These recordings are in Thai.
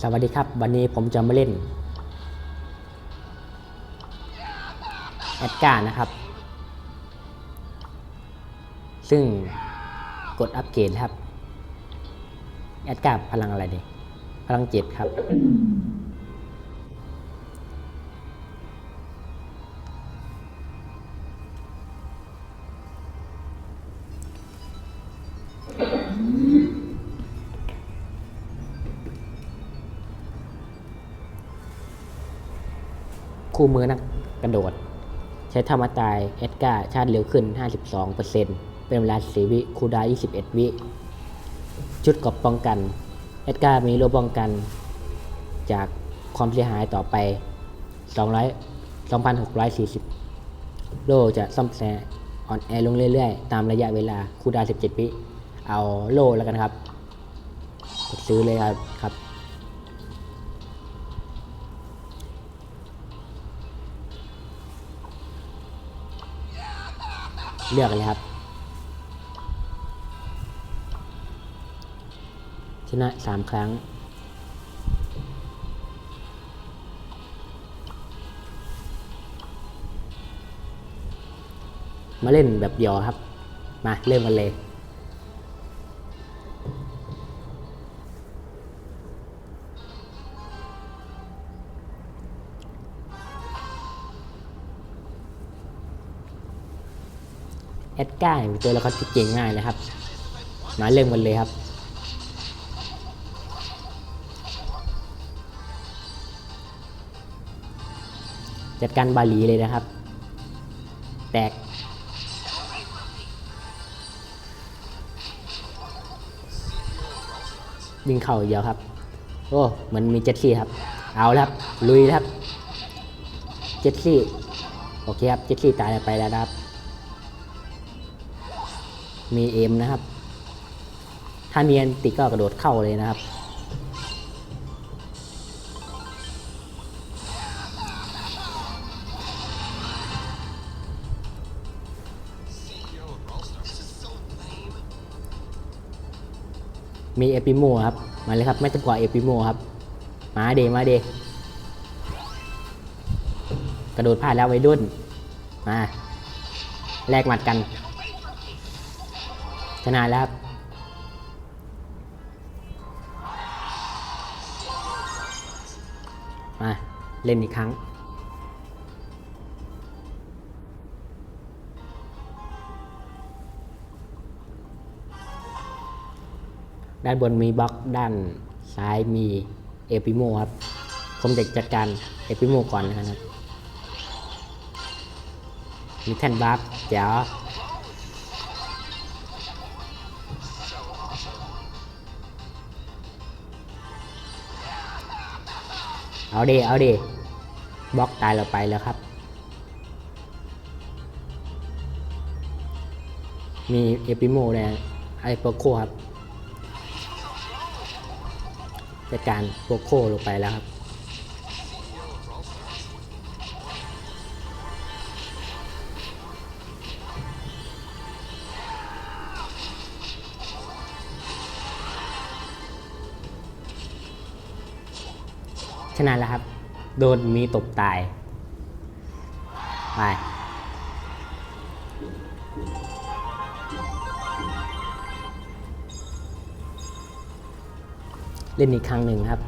สวัสดีครับ วันนี้ผมจะมาเล่นแอดการ์นะครับ ซึ่งกดอัปเกรดครับแอดการ์พลังอะไรดีพลังเจ็ดครับ คู่มือนักกระโดด ใช้ธรรมตายเอดการ์ชาร์จเร็วขึ้น 52%เป็นเวลา4วิคูดา 21 วิ ชุดกอบป้องกัน เอดการ์มีโลป้องกัน จากความเสียหายต่อไป 200 2,640 โลจะซ่อมแซมอ่อนแอลงเรื่อยๆ ตามระยะเวลาคูดา 17 วิ เอาโลแล้วกันครับ ซื้อเลยครับ เลือกเลยครับชนะสามครั้ง มาเล่นแบบเดียวครับ มาเริ่มกันเลย ดก้าเป็นตัวละครที่เก่งง่ายเลยครับ มาเริ่มกันเลยครับ จัดการบาหลีเลยนะครับ แตกวิ่งเข่าเดียวครับ โอ้เหมือนมีเจ็ตซี่ครับ เอาแล้วครับ ลุยแล้วครับ เจ็ตซี่ โอเคครับ เจ็ตซี่ตายไปแล้วครับ มีเอ็มนะครับ ถ้ามีอันติก็กระโดดเข้าเลยนะครับ มีเอปิโมครับ มาเลยครับไม่ต้องกว่าเอปิโมครับ มาเดมาเดกระโดดพลาดแล้วไว้ดุนมาแลกหมัดกัน ชนะแล้วมาเล่นอีกครั้ง ด้านบนมีบล็อกด้านซ้ายมีเอพิโมครับ ผมจะจัดการเอพิโมก่อนนะครับ มีแท่นบัฟเจ๋ว เอาดีเอาดีบล็อกตายเราไปแล้วครับ มีเอพิโมเลยไอโปโคครับจัดการโปโคลงไปแล้วครับ ชนะแล้วครับ โดนมีตบตาย ไป เล่นอีกครั้งหนึ่งครับ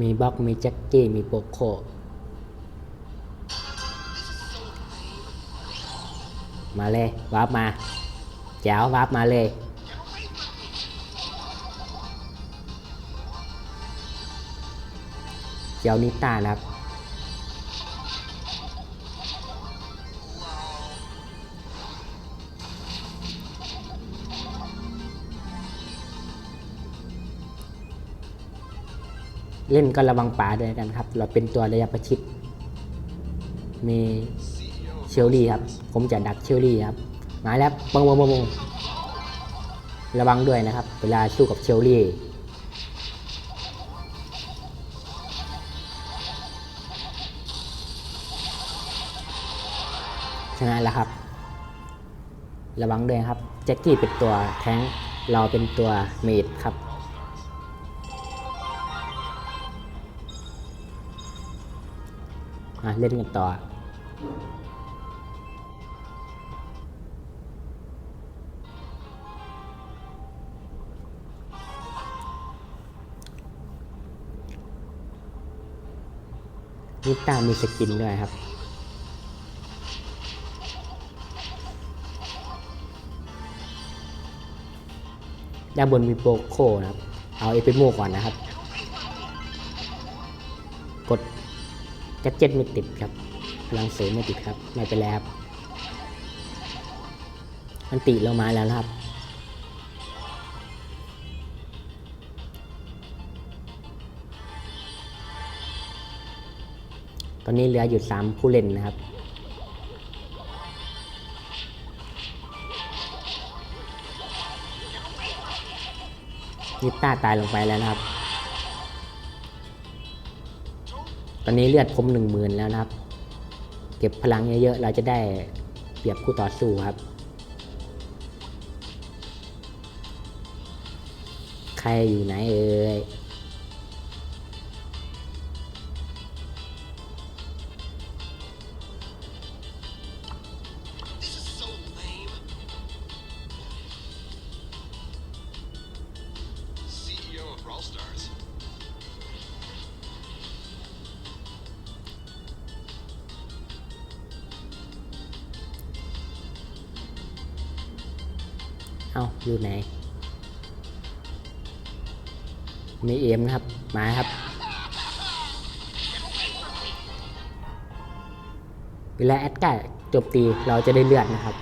มีบล็อกมีแจ็คกี้มีโปโค มาเลยวาร์ปมาแจ๋ววาร์ปมาเลย เจ้านิตานะครับ เล่นก็ระวังป่าด้วยกันครับ เราเป็นตัวระยะประชิด มี ชลลี่ครับ ผมจะดักเชลลี่ครับ มาแล้วปังปังปังระวังด้วยนะครับ เวลาสู้กับเชลลี่ชนะแล้วครับ ระวังด้วยครับ แจ็คกี้เป็นตัวแท้งเราเป็นตัวเมดครับ มาเล่นกันต่อ นิตามีสกินด้วยครับ ด้านบนมีโปรโคนะครับ เอาเอพิโมก่อนนะครับ กดแกดเจ็ตไม่ติดครับ พลังเสริมไม่ติดครับ ไม่เป็นไรครับ มันติเรามาแล้วครับ ตอนนี้เหลืออยู่ 3 ผู้เล่นนะครับ นิต้าตายลงไปแล้วนะครับ ตอนนี้เลือดผมหนึ่งหมื่นแล้วนะครับ เก็บพลังเยอะๆ เราจะได้เปรียบคู่ต่อสู้ครับ ใครอยู่ไหนเอ่ย เอาอยู่ไหน มีเอมนะครับ มาครับเวลาแอดการ์ดจบตีเราจะได้เลือดนะครับ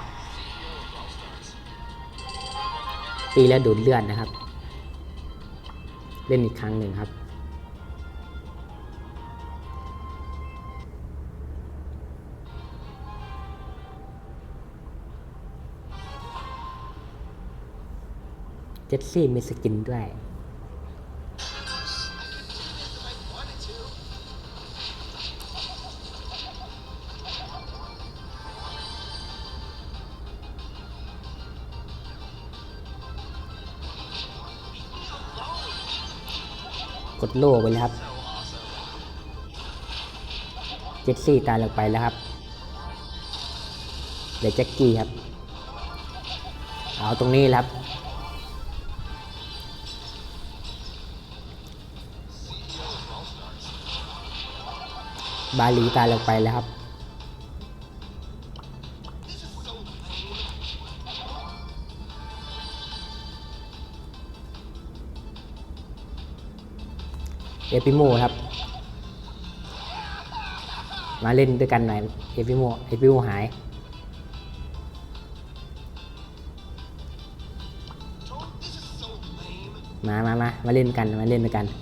ตีแล้วดูดเลือดนะครับ เล่นอีกครั้งหนึ่งครับ จสซี่มีสกินด้วย กดโล่ไปเลยครับ เจสซี่ตายลงไปแล้วครับเดี๋ยวแจ็คกี้ครับ เอาตรงนี้ครับ บาลีตายลงไปแล้วครับ เอพิโมครับ มาเล่นด้วยกันหน่อย เอพิโมเอพิโมหายมามามามาเล่นกัน มาเล่นด้ว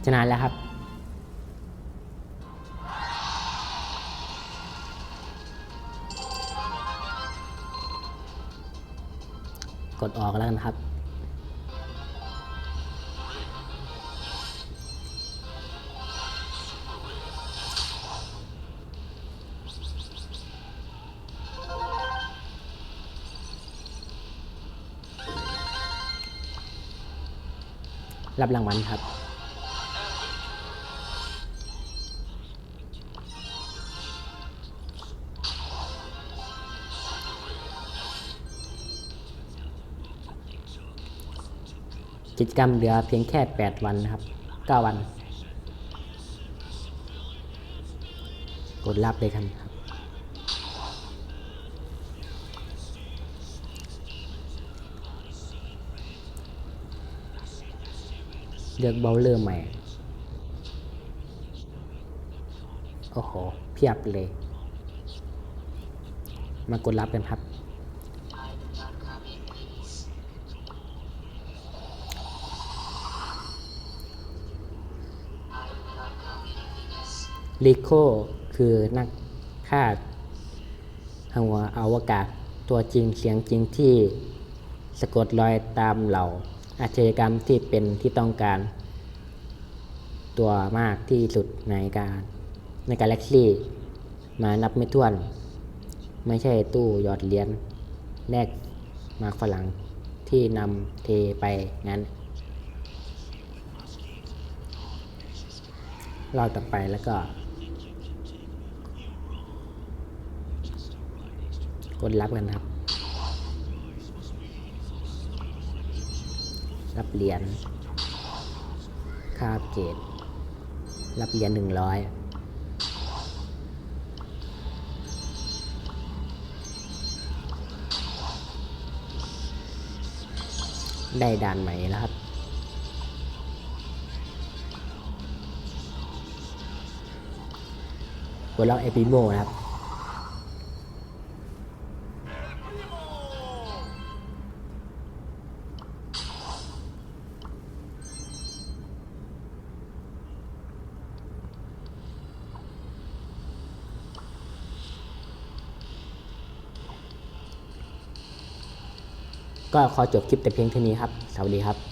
ยกันชนะแล้วครับ กดออกแล้วกันครับ รับรางวัลครับ กิจกรรมเหลือเพียงแค่ 8 วันนะครับ 9 วัน กดรับเลยครับเลือกเบลเลอร์ใหม่ โอ้โห เพียบเลย มากดรับกันครับ ลิโคคือนักฆ่าหัวอวกาศตัวจริงเสียงจริงที่สะกดรอยตามเหล่า อาชญากรรมที่เป็นที่ต้องการ ตัวมากที่สุดในการในกาแล็กซี่มานับไม่ถ้วน ไม่ใช่ตู้หยอดเหรียญแลกมาฝรั่งที่นำเทไปงั้นรอบต่อไปแล้วก็ กดรับกันครับ รับเหรียญค่าเกรดรับเหรียญหนึ่งร้อยได้ด่านใหม่แล้วครับกดล็อกเอพิโมนะครับ ก็ขอจบคลิปแต่เพียงเท่านี้ครับ สวัสดีครับ